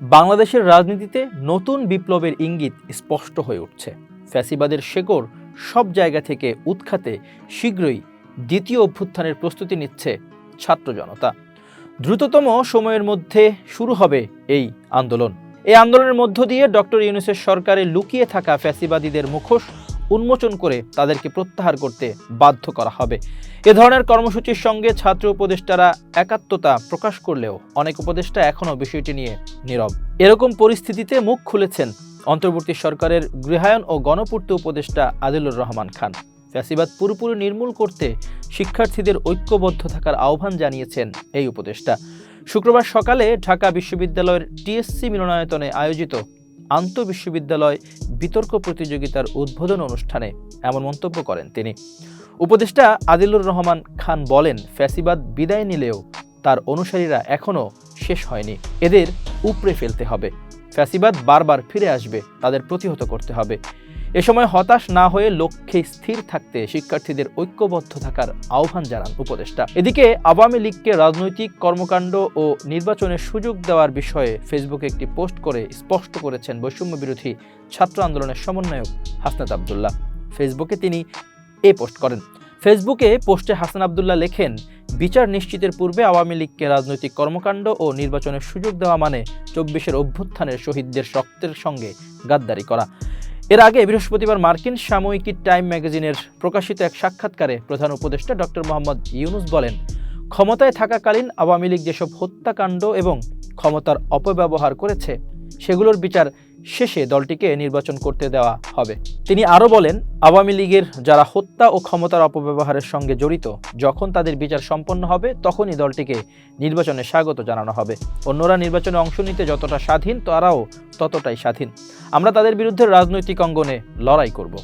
বাংলাদেশের রাজনীতিতে নতুন বিপ্লবের ইঙ্গিত স্পষ্ট হয়ে উঠছে। ফ্যাসিবাদের শেকড় সব জায়গা থেকে উৎখাতে শীঘ্রই দ্বিতীয় অভ্যুত্থানের প্রস্তুতি নিচ্ছে ছাত্র জনতা। দ্রুততম সময়ের মধ্যে শুরু হবে এই আন্দোলন। এই আন্দোলনের মধ্য দিয়ে ডক্টর ইউনুসের সরকারে লুকিয়ে থাকা ফ্যাসিবাদীদের মুখোশ উন্মোচন করে তাদেরকে প্রত্যাহার করতে বাধ্য করা হবে। এ ধরনের কর্মসূচির সঙ্গে ছাত্র উপদেষ্টারা একাত্মতা প্রকাশ করলেও অনেক উপদেষ্টা এখনও বিষয়টি নিয়ে নীরব। এরকম পরিস্থিতিতে মুখ খুলেছেন অন্তর্বর্তী সরকারের গৃহায়ন ও গণপূর্ত উপদেষ্টা আদিলুর রহমান খান। ফ্যাসিবাদ পুরোপুরি নির্মূল করতে শিক্ষার্থীদের ঐক্যবদ্ধ থাকার আহ্বান জানিয়েছেন এই উপদেষ্টা। শুক্রবার সকালে ঢাকা বিশ্ববিদ্যালয়ের টিএসসি মিলনায়তনে আয়োজিত আন্তঃবিশ্ববিদ্যালয় বিতর্ক প্রতিযোগিতার উদ্বোধন অনুষ্ঠানে এমন মন্তব্য করেন তিনি। উপদেষ্টা আদিলুর রহমান খান বলেন, ফ্যাসিবাদ বিদায় নিলেও তার অনুসারীরা এখনও শেষ হয়নি। এদের উপড়ে ফেলতে হবে। ফ্যাসিবাদ বারবার ফিরে আসবে, তাদের প্রতিহত করতে হবে। এ সময় হতাশ না হয়ে লক্ষ্যে স্থির থাকতে শিক্ষার্থীদের ঐক্যবদ্ধ থাকার আহ্বান জানান উপদেষ্টা। এদিকে আওয়ামী লীগকে রাজনৈতিক কর্মকাণ্ড ও নির্বাচনের সুযোগ দেওয়ার বিষয়ে ফেসবুকে একটি পোস্ট করে স্পষ্ট করেছেন বৈষম্য বিরোধী ছাত্র আন্দোলনের সমন্বয়ক হাসনাত আবদুল্লাহ। ফেসবুকে তিনি এ পোস্ট করেন। ফেসবুকে পোস্টে হাসান আবদুল্লাহ লেখেন, বিচার নিশ্চিতের পূর্বে আওয়ামী লীগকে রাজনৈতিক কর্মকাণ্ড ও নির্বাচনের সুযোগ দেওয়া মানে চব্বিশের অভ্যুত্থানের শহীদদের রক্তের সঙ্গে গাদ্দারি করা। এর আগে বৃহস্পতিবার মার্কিন সাময়িকী টাইম ম্যাগাজিনের প্রকাশিত এক সাক্ষাৎকারে প্রধান উপদেষ্টা ডক্টর মোহাম্মদ ইউনুস বলেন, ক্ষমতায় থাকাকালীন আওয়ামী লীগ যেসব হত্যাকাণ্ড এবং ক্ষমতার অপব্যবহার করেছে, সেগুলোর বিচার শেষে দলটিকে নির্বাচন করতে দেওয়া হবে। তিনি আরও বলেন, আওয়ামী লীগের যারা হত্যা ও ক্ষমতার অপব্যবহারের সঙ্গে জড়িত, যখন তাদের বিচার সম্পন্ন হবে, তখনই দলটিকে নির্বাচনে স্বাগত জানানো হবে। অন্যরা নির্বাচনে অংশ নিতে যতটা স্বাধীন, তারাও ততটাই স্বাধীন। আমরা তাদের বিরুদ্ধে রাজনৈতিক অঙ্গনে লড়াই করব।